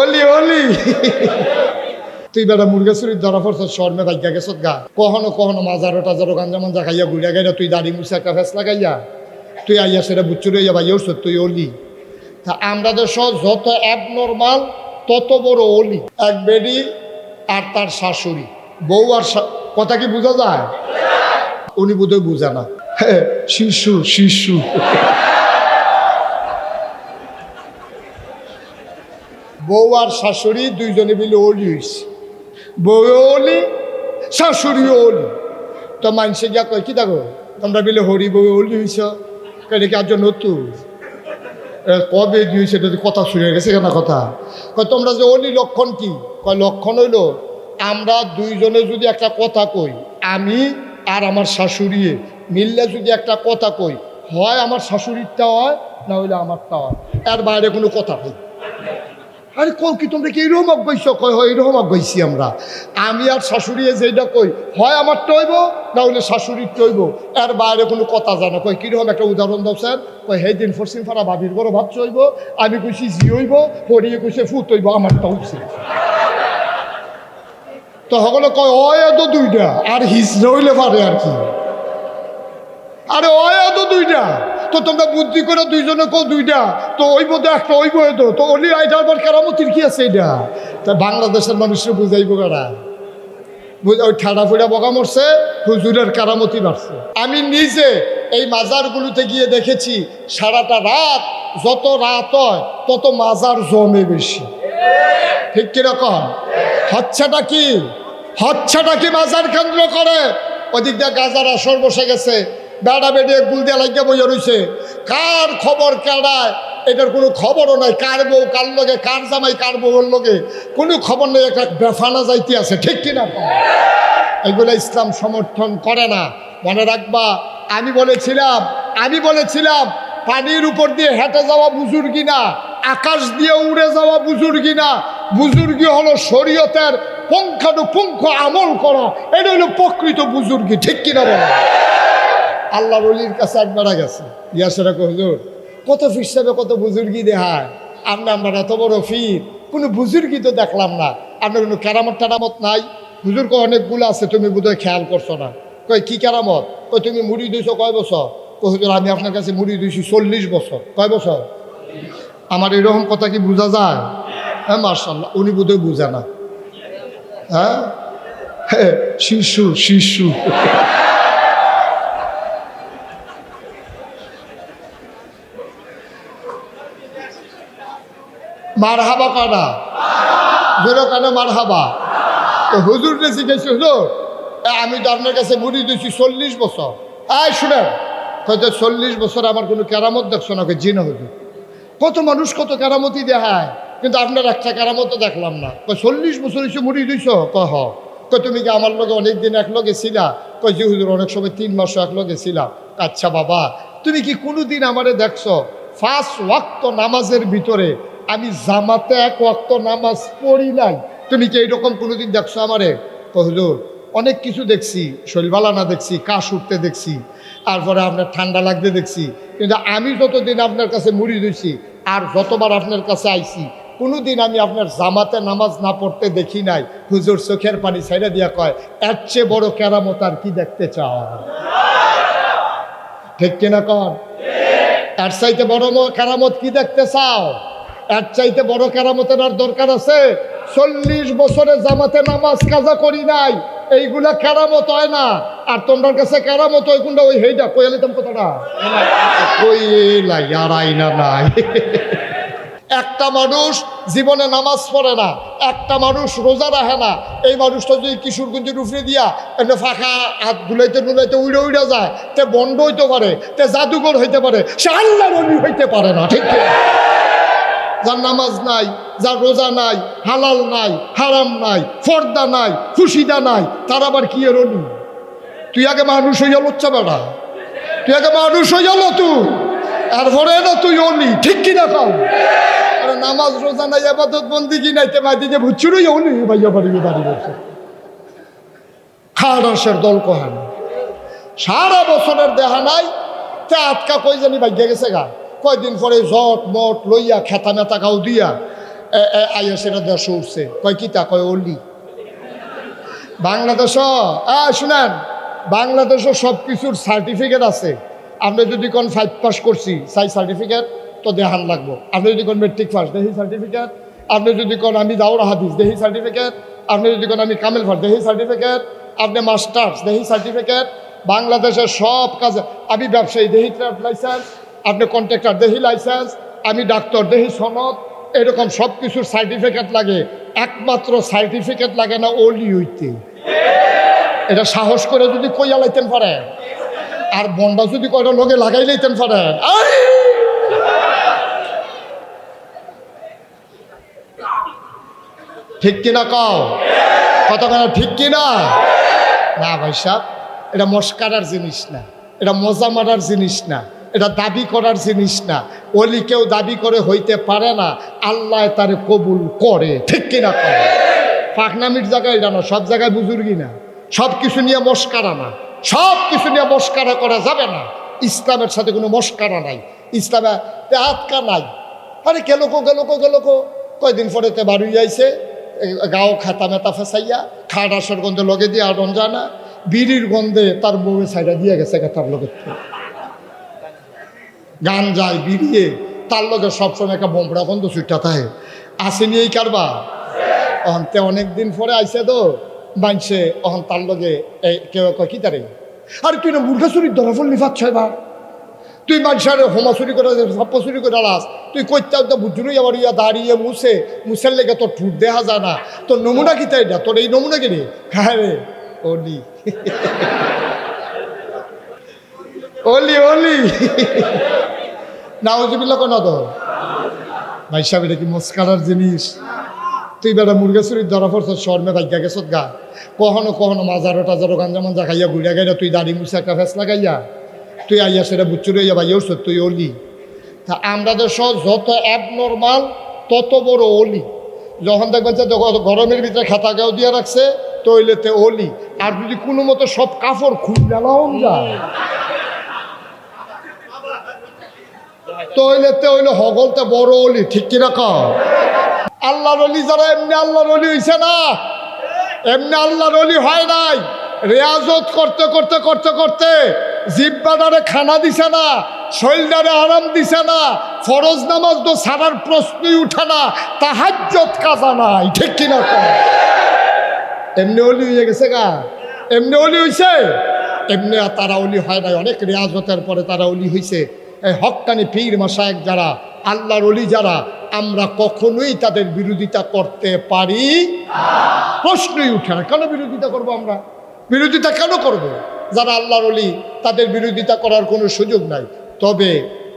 অলি অলি তুই বেটা মুরগা চুরির ধরা পড়ছ শর্মে ভাগ্যা গেছত গা। কখনো কখনো মাজারো টাজারো গাঞ্জা মাঞ্জা খাইয়া ঘুরিয়া গাইয়া তুই দাড়ি মুছে একটা ফেস লাগাইয়া, তুই আইয়া সেটা বুচ্চুর হইয়া ভাইয়া উঠছ তুই অলি তা আমরা দেশ যত অ্যাবনর্মাল তত বড় অলি এক বেডি আর তার শাশুড়ি। বউ আর কথা কি বোঝা যায়? উনি বোধহয় বুঝে না। শিশু শিশু। বউ আর শাশুড়ি দুইজনে মিলে অলি হয়েছে বউ অলি শাশুড়িও অলি তো মানুষে গিয়া কয়, কি দেখো, তোমরা মিলে হরি বউ অলি হয়েছ কেন কি আজ নতুন? কবে দিয়েছে এটা কথা শুনে গেছে কেন কথা? কয়, তোমরা যে অলি লক্ষণ কি? কয়, লক্ষণ হইল, আমরা দুইজনে যদি একটা কথা কই, আমি আর আমার শাশুড়ি মিললে যদি একটা কথা কই, হয় আমার শাশুড়িরটা হয়, না হইলে আমারটা হয়। এর বাইরে কোনো কথা নেই আরে কও কি তোমরা কি এইরকম অজ্ঞাইছ কয়, হয় এইরকম অজ্ঞাইছি আমরা। আমি আর শাশুড়ি যেটা কই, হয় আমার টইব না হলে শাশুড়ির টইব এর বাইরে কোনো কথা জানো। কয়, কীরকম একটা উদাহরণ দাও স্যার। কয় সেই দিন ফরসিম ফারা, ভাবির বড় ভাব চইব আমি কইছি জি হইব হরিয়ে কইছে ফুট হইব, আমারটা উঠছে। তো সকলে কয়, অয় তো দুইটা, আর হিসড়ে হইলে পারে আর কি। আরে অয় তো দুইটা। তো তোমরা বুদ্ধি করে দুইজনে কো দুইটা। তো ওই বোধ একটা ওই বই তো তো অলি আইটার পর কেরামতির কি আছে এটা তা বাংলাদেশের মানুষের বুঝাইব কারা? বুঝা ওই ঠাডা ফুড়া বকা মরছে, হুজুরের কারামতি বাড়ছে। আমি নিজে এই মাজারগুলোতে গিয়ে দেখেছি, সারাটা রাত যত রাত হয়, তত মাজার জমে বেশি। ঠিক কীরকম হচ্ছেটা কি? হচ্ছেটা কি মাজার কেন্দ্র করে? ওদিক দিয়ে গাজার আসর বসে গেছে। বেড়া বেড়ে গুল দিয়ে লাগিয়ে বইয়া রয়েছে কার খবর কেড়ায় এটার কোনো খবরও নাই। কার বউ কার লগে, কার জামাই কার বউয়ের লগে? কোনো খবর নেই, একটা বেফানা যাইতে আছে। ঠিক কিনা? এগুলো ইসলাম সমর্থন করে না। মনে রাখবা, আমি বলেছিলাম আমি বলেছিলাম, পানির উপর দিয়ে হেঁটে যাওয়া বুজুর্গি না, আকাশ দিয়ে উড়ে যাওয়া বুজুর্গি না। বুজুর্গি হলো শরীয়তের পুঙ্খানুপুঙ্খ আমল করা। এটা হলো প্রকৃত বুজুর্গি। ঠিক কিনা বলো? আল্লাহ রলির কাছে একবার গেছে। ইয়াসেরা হুজুর কত হিসাবে কত বুজুর্গি দেখায় আমরা আমরা এত বড় ফির। কোনো বুজুর্গি তো দেখলাম না। আপনার কোনো কেরামত টেরামত নাই? কয় অনেকগুলো আছে তুমি বোধহয় খেয়াল করছ না। কয় কি কেরামত? কই তুমি মুড়ি দিয়েছ কয় বছর? কই হুজুর আমি আপনার কাছে মুড়ি দিয়েছি চল্লিশ বছর। কয় বছর? আমার এরকম কথা কি বোঝা যায়? হ্যাঁ মার্শাল্লাহ উনি বোধহয় বুঝে না। হ্যাঁ? হ্যাঁ, শিশু শিশু। মার হাবা কানা। জোরো কানে মার হাবা তো হুজুর যে শিখেছি হুজুর আমি তো আপনার কাছে মুড়ি দিয়েছি চল্লিশ বছর। আয়, শুনেন। হয়তো চল্লিশ বছর আমার কোনো কেরামত দেখছ না জি না হুজুর কত মানুষ কত কেরামতি দেখায়, কিন্তু আপনার একটা কেরামতও দেখলাম না। চল্লিশ বছর এসে মুড়ি দিছ কয়, হ। কয় তুমি কি আমার লগে অনেক দিন এক একলগে ছিলা? কয় জি হুজুর, অনেক সময় তিন মাসও একলগে ছিলাম। আচ্ছা বাবা, তুমি কি কোনো দিন আমারে দেখছ? ফার্স্ট ওয়াক্ত নামাজের ভিতরে আমি জামাতে এক ওয়াক্ত নামাজ পড়ি নাই। তুমি কি এইরকম কোনোদিন দেখছ আমারে? কয় হুজুর, অনেক কিছু দেখছি, শৈলবালানা দেখছি, কাশ উঠতে দেখছি, তারপরে আপনার ঠান্ডা লাগতে দেখছি। কিন্তু আমি যতদিন আপনার কাছে মুড়ি দিয়েছি আর যতবার আপনার কাছে আইছি, কোনোদিন আমি আপনার জামাতে নামাজ না পড়তে দেখি নাই। হুজুর চোখের পানি ছেড়ে দিয়া কয়, এর চেয়ে বড় কেরামত আর কি দেখতে চাও? ঠিক কিনা কন? এর চাইতে বড় কেরামত কি দেখতে চাও? এর চাইতে বড় কেরামতের আর দরকার আছে। চল্লিশ বছরে জামাতে নামাজ কাজা করি নাই, এইগুলা কেরামত হয় না। আর তোমার কাছে কেরামত হয় কোনটা? ওই হেইটা কই এলিতাম কথাটা? কই লাই, আর আইনা নাই। একটা মানুষ জীবনে নামাজ পড়ে না, একটা মানুষ রোজা রাখে না। এই মানুষটা যদি কিশোরগঞ্জের উপরে দিয়া এমনি ফাঁকা হাত দুলাইতে নুলাইতে উড়ে উড়ে যায়, তে বন্ধ হইতে পারে, তে জাদুঘর হইতে পারে, সে আল্লাহ হইতে পারে না, ঠিক? যার নামাজ নাই, যার রোজা নাই, হালাল নাই, হারাম নাই, ফর্দা নাই, খুশিদা নাই, তার আবার কি এর অলি? তুই আগে মানুষ হইয়া লচ্ছা বেড়া তুই আগে মানুষ হইয়া তুই। এরপরে না তুই অনি ঠিক কিনা কাউ আরে নামাজ, রোজা নাই, আবাদত বন্দি কি নাই, তে মাইতে যে ভুচুরই অলি ভাইয়া বাড়ি বাড়ি বসে। দল কহান। সারা বছরের দেহা নাই, তে আটকা কই জানি ভাগ্যে গেছে গা। কয়দিন পরে জট মট লইয়া খেতা মেতা কাউ দিয়া আইয়া সেটা দেশ উঠছে কয় কি তা? কয় অলি। বাংলাদেশ শুনেন বাংলাদেশও সব কিছুর সার্টিফিকেট আছে। আপনি যদি কোন ফাইভ পাস করছি, সাই সার্টিফিকেট তো দেহান লাগবো। আপনি যদি কোন মেট্রিক পাস দেহি সার্টিফিকেট আপনি যদি কোন আমি দাউরা হাদিস, দেহি সার্টিফিকেট আপনি যদি কোন আমি কামেল ফার দেহি সার্টিফিকেট আপনি মাস্টার্স দেহি সার্টিফিকেট বাংলাদেশের সব কাজে, আমি ব্যবসায়ী, দেহি ট্রেড লাইসেন্স আপনি কন্ট্রাক্টর দেহি লাইসেন্স আমি ডাক্তার, দেহি সনদ, এরকম সব কিছুর সার্টিফিকেট লাগে। একমাত্র সার্টিফিকেট লাগে না ওলি হইতে। এটা সাহস করে যদি কইয়া লাইতেন পারেন। আর বন্ডা যদি কয়টা লোকে লাগাই লাইতেন আই! ঠিক কিনা কও? কতক্ষণ ঠিক কিনা? না ভাই সাহ এটা মস্কারার জিনিস না। এটা মজা মারার জিনিস না। এটা দাবি করার জিনিস না। অলি কেউ দাবি করে হইতে পারে না। আল্লাহ তারে কবুল করে। ঠিক কিনা করে পাকনামির জায়গায় এটা না, সব জায়গায় বুজুর্গি না। সব কিছু নিয়ে মস্কারা না। সব কিছু নিয়ে মস্কারা করা যাবে না। ইসলামের সাথে কোনো মস্কারা নাই। ইসলামে আটকা নাই। আরে গেলো কো গেলো কো গেলো কো কয়দিন পরে তে বাড়ি যাইছে গাও খাতা মেতা ফেসাইয়া খাট আসর গন্ধে লগে দিয়ে আর রঞ্জানা বিড়ির গন্ধে তার বউয়ে সাইডা দিয়ে গেছে তার লগে। গান যায় বিড়িয়ে, তার লগে সবসময় একটা বোমড়া গন্ধ সুইটা থাকে। আসেনি এই কারবা অহন তে অনেকদিন পরে আইসে তো মানছে অহন তার লগে এই কেউ কয়, কি তারে? আর তুই না মুর্গা চুরির ধরা ফল নিফাত তুই মানুষের হোমা চুরি করে, সাপ্প চুরি করে আলাস। তুই কইতে তো বুঝুনই আবার ইয়া দাঁড়িয়ে মুছে, মুছের লেগে তোর ঠুট দেখা যায় না। তোর নমুনা কি তাই না তোর এই নমুনা কি রে? হ্যাঁ রে ওলি ওলি ওলি নাওজিবিল্লা কোন তো ভাই সাহেব, এটা কি মস্কারার জিনিস? তুই বেটা মুরগা চুরির ধরা পড়ছ শর্মে ভাগ্যা গেছত গা। কখনো কখনো মাজারো টাজারো গাঞ্জা মাঞ্জা খাইয়া ঘুরিয়া গাইয়া তুই দাড়ি মুছে একটা ফেস লাগাইয়া, তুই আইয়া সেটা বুচ্চুর হইয়া ভাই ওর তুই অলি। তা আমরা দেশ যত অ্যাব নর্মাল তত বড় অলি। যখন দেখবেন যে গরমের ভিতরে খাতা গাও দিয়ে রাখছে, তৈলেতে অলি। আর যদি কোনো মতো সব কাপড় খুললাম যায় তৈলেতে হইলে হগলতে বড় অলি, ঠিক কিনা কও? আল্লাহর অলি যারা, এমনি আল্লাহর অলি হইছে না? এমনি আল্লাহর অলি হয় নাই। রেয়াজত করতে করতে করতে করতে জিব্বাদারে খানা দিছে না, শৈলদারে আরাম দিছে না, ফরজ নামাজ তো সারার প্রশ্নই উঠে না তাহাজ্জত কাজা নাই, ঠিক কিনা কও? এমনি অলি হয়ে গেছে গা। এমনি অলি হইছে? এমনি তারা অলি হয় নাই, অনেক রেয়াজতের পরে তারা অলি হইছে। এই হক্কানি পীর মাসায়েক যারা, আল্লাহর অলি যারা, আমরা কখনোই তাদের বিরোধিতা করতে পারি প্রশ্নই উঠে না, কেন বিরোধিতা করব আমরা? বিরোধিতা কেন করব? যারা আল্লাহর অলি তাদের বিরোধিতা করার কোনো সুযোগ নাই। তবে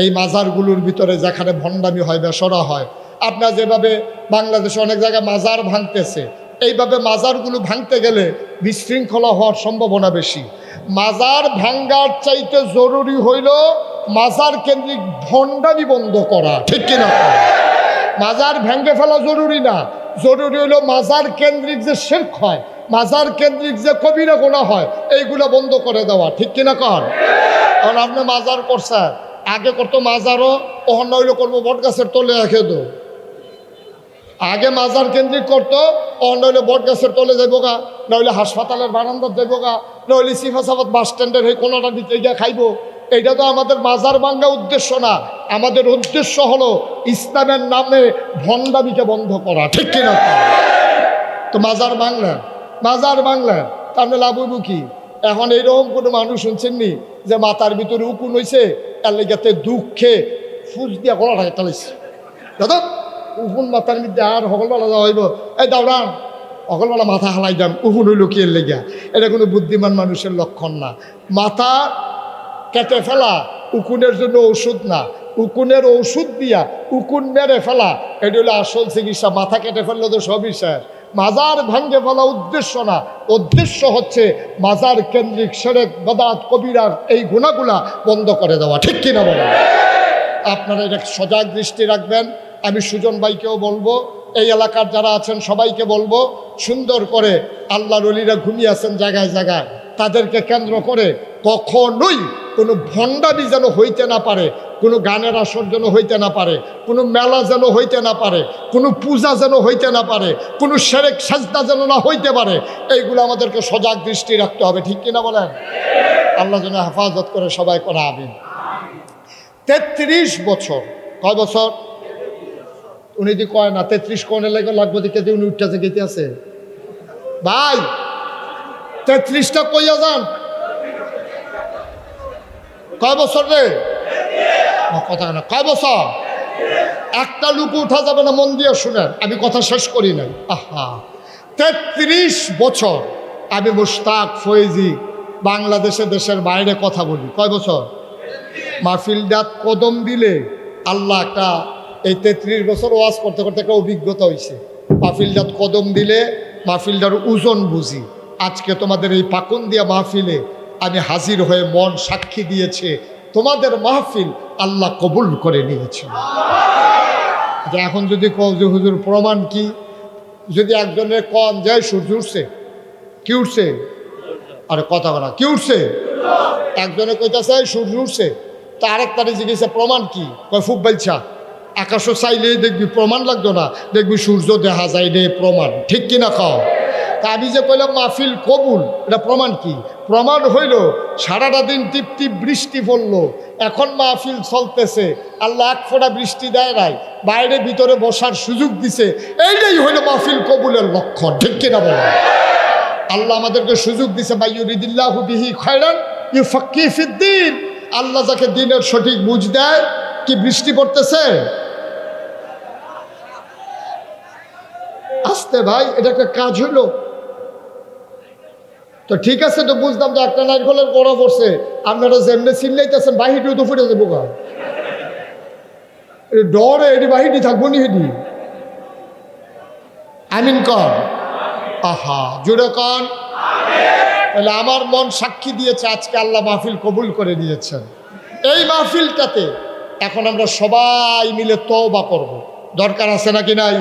এই মাজারগুলোর ভিতরে যেখানে ভণ্ডামি হয়, বেসরা হয়, আপনার যেভাবে বাংলাদেশে অনেক জায়গায় মাজার ভাঙতেছে, এইভাবে মাজারগুলো ভাঙতে গেলে বিশৃঙ্খলা হওয়ার সম্ভাবনা বেশি। মাজার ভাঙ্গার চাইতে জরুরি হইল মাজার কেন্দ্রিক ভণ্ডামি বন্ধ করা, ঠিক কিনা? মাজার ভেঙে ফেলা জরুরি না। জরুরি হলো মাজার কেন্দ্রিক যে শেরক হয়, মাজার কেন্দ্রিক যে কবিরা গোনা হয়, এইগুলো বন্ধ করে দেওয়া, ঠিক কিনা কর কারণ আপনি মাজার করছেন, আগে করতো মাজারও অহন্য হইল করব বট গাছের তলে রেখে দো। আগে মাজার কেন্দ্রিক করতো অহন্য হইলে বট গাছের তলে যাইব গা নইলে হাসপাতালের বারান্দার যাইব গা নইলে সিফাসাবাদ বাস স্ট্যান্ডের এই কোনোটা দিতে গিয়ে খাইবো। এটা তো আমাদের মাজার ভাঙ্গা উদ্দেশ্য না। আমাদের উদ্দেশ্য হলো ইসলামের নামে ভণ্ডামিকে বন্ধ করা, ঠিক কিনা তো মাজার বাংলা মাজার বাংলা তার লাভ হইব কি? এখন এইরকম কোনো মানুষ শুনছেননি যে মাথার ভিতরে উকুন হয়েছে তার লেগে দুঃখে ফুস দিয়া থাকে চালাইছে দাদা, উকুন মাথার মধ্যে আর সকলবেলা যাওয়া হইব? এই দাওড়ান সকলবেলা মাথা হালাই যাম উকুন হইল কি এর লেগিয়া এটা কোনো বুদ্ধিমান মানুষের লক্ষণ না। মাথা কেটে ফেলা, উকুনের জন্য ওষুধ না। উকুনের ওষুধ দিয়া উকুন মেরে ফেলা, এটা হলো আসল চিকিৎসা। মাথা কেটে ফেললে তো সবই স্যার মাজার ভাঙ্গে ফেলা উদ্দেশ্য না। উদ্দেশ্য হচ্ছে মাজার কেন্দ্রিক সেরেক বদাত কবিরার এই গুণাগুলা বন্ধ করে দেওয়া। ঠিক কিনা বলেন? আপনারা এটা সজাগ দৃষ্টি রাখবেন। আমি সুজন ভাইকেও বলব, এই এলাকার যারা আছেন সবাইকে বলব, সুন্দর করে আল্লাহর অলিরা ঘুমিয়ে আছেন জায়গায় জায়গায়। তাদেরকে কেন্দ্র করে কখনোই কোনো ভণ্ডামি যেন হইতে না পারে, কোনো গানের আসর যেন হইতে না পারে, কোনো মেলা যেন হইতে না পারে, কোনো পূজা যেন হইতে না পারে, কোনো সেরেক সাজদা যেন না হইতে পারে, এইগুলো আমাদেরকে সজাগ দৃষ্টি রাখতে হবে, ঠিক কিনা বলেন? আল্লাহ যেন হেফাজত করে সবাই করা, আমিন। তেত্রিশ বছর, কয় বছর? উনি যদি কয় না, তেত্রিশ কনে লেগে লাগবে দিকে যে উনি উঠতেছে গেতে আছে। ভাই, তেত্রিশটা কইয়া যান। কয় বছর রে? কথা না কয় বছর? একটা লুকু উঠা যাবে না, মন দিয়ে শুনেন, আমি কথা শেষ করি নাই। আহা, তেত্রিশ বছর। আমি মুশতাক, ফৈজি, বাংলাদেশে, দেশের বাইরে কথা বলি। কয় বছর? মাহফিলদাত কদম দিলে আল্লাহ একটা, এই তেত্রিশ বছর ওয়াজ করতে করতে একটা অভিজ্ঞতা হয়েছে মাহফিলদাত কদম দিলে মাহফিলদার ওজন বুঝি। আজকে তোমাদের এই পাকুন দিয়া মাহফিলে আমি হাজির হয়ে মন সাক্ষী দিয়েছে, তোমাদের মাহফিল আল্লাহ কবুল করে নিয়েছে। যে এখন যদি যে হুজুর, প্রমাণ কি? যদি একজনের কম যায়, সূর্য উঠছে, কি উঠছে? আরে কথা বলা, কি উঠছে? একজনে "এই সূর্য উঠছে। তা আরেক তারে জিজ্ঞেসে, প্রমাণ কি? কয়, ফুক বাইছা আকাশও চাইলেই দেখবি, প্রমাণ লাগতো না। দেখবি সূর্য দেখা যায় রে প্রমাণ। ঠিক কিনা খাও তা আমি কইলাম মাহফিল কবুল। এটা প্রমাণ কি? প্রমাণ হইল, সারাটা দিন টিপ বৃষ্টি পড়ল। এখন মাহফিল চলতেছে। আল্লাহ এক ফোটা বৃষ্টি দেয় নাই। বাইরে ভিতরে বসার সুযোগ দিছে। এইটাই হইল মাহফিল কবুলের লক্ষণ। ঠিক কিনা বলো? আল্লাহ আমাদেরকে সুযোগ দিছে বাইয়ুরিদিল্লাহ বিহি খয়রান ইউ ফক্কি ফিদ্দিন। আল্লাহ যাকে দিনের সঠিক বুঝ দেয়, কি বৃষ্টি পড়তেছে? আসতে ভাই, এটা একটা কাজ হইল। তো ঠিক আছে তো বুঝতাম যে একটা নারকলের গড়া পড়ছে। আপনারা যেমনি চিল্লাইতেছেন বাহিরেও তো ফুটে যাব গা। ডরে, এটি বাহিরি থাকব নি হেডি আমিন কর। আহা জুড়ে কন। তাহলে আমার মন সাক্ষী দিয়েছে, আজকে আল্লাহ মাহফিল কবুল করে দিয়েছেন এই মাহফিলটাতে এখন আমরা সবাই মিলে তওবা করব। দরকার আছে নাকি নাই?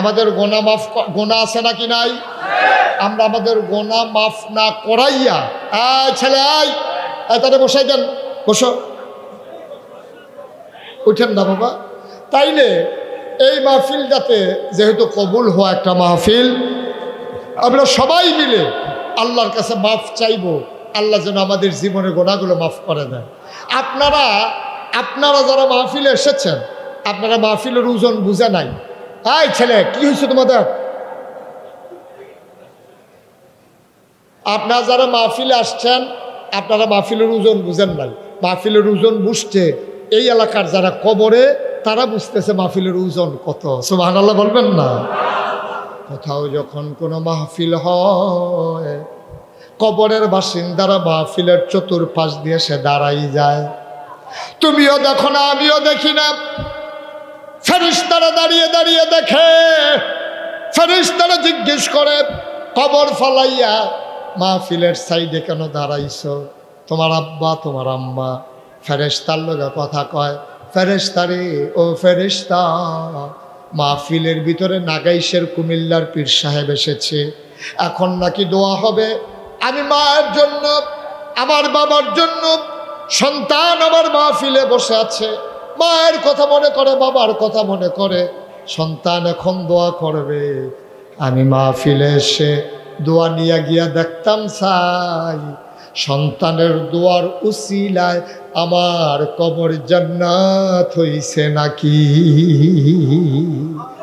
আমাদের গোনা মাফ গোনা আছে নাকি নাই? আমরা আমাদের গোনা মাফ না করাইয়া আয় ছেলে আয় আয় তাহলে বসাই দেন, বসো। উঠেন না বাবা। তাইলে এই মাহফিলটাতে যেহেতু কবুল হওয়া একটা মাহফিল, আমরা সবাই মিলে আল্লাহর কাছে মাফ চাইব, আল্লাহ যেন আমাদের জীবনের গোনাগুলো মাফ করে দেন আপনারা আপনারা যারা মাহফিলে এসেছেন, আপনারা মাহফিলের ওজন বুঝে নাই। হাই ছেলে, কি হয়েছে তোমাদের? আপনারা যারা মাহফিলে আসছেন, আপনারা মাহফিলের ওজন বুঝেন নাই মাহফিলের ওজন বুঝতে এই এলাকার যারা কবরে, তারা বুঝতেছে মাহফিলের ওজন কত। সুবাহ আল্লাহ বলবেন না? কোথাও যখন কোনো মাহফিল হয়, কবরের বাসিন্দারা মাহফিলের চতুর্পাশ দিয়ে সে দাঁড়াই যায়। তুমিও দেখো না, আমিও দেখি না। ফেরিস্তারা দাঁড়িয়ে দাঁড়িয়ে দেখে। ফেরিস্তারা জিজ্ঞেস করে, কবর ফলাইয়া মাহফিলের সাইডে কেন দাঁড়াইছো? তোমার আব্বা, তোমার আম্মা ফেরেস্তার লোকে কথা কয় ফেরেস্তারে ও ফেরেস্তা মাহফিলের ভিতরে নাগাইশের কুমিল্লার পীর সাহেব এসেছে। এখন নাকি দোয়া হবে। আমি মায়ের জন্য, আমার বাবার জন্য সন্তান আমার মাহফিলে বসে আছে। মায়ের কথা মনে করে, বাবার কথা মনে করে। সন্তান এখন দোয়া করবে। আমি মাহফিলে এসে দোয়া নিয়ে গিয়া দেখতাম সাই। সন্তানের দোয়ার উসিলায় আমার কবর জান্নাত হইছে নাকি?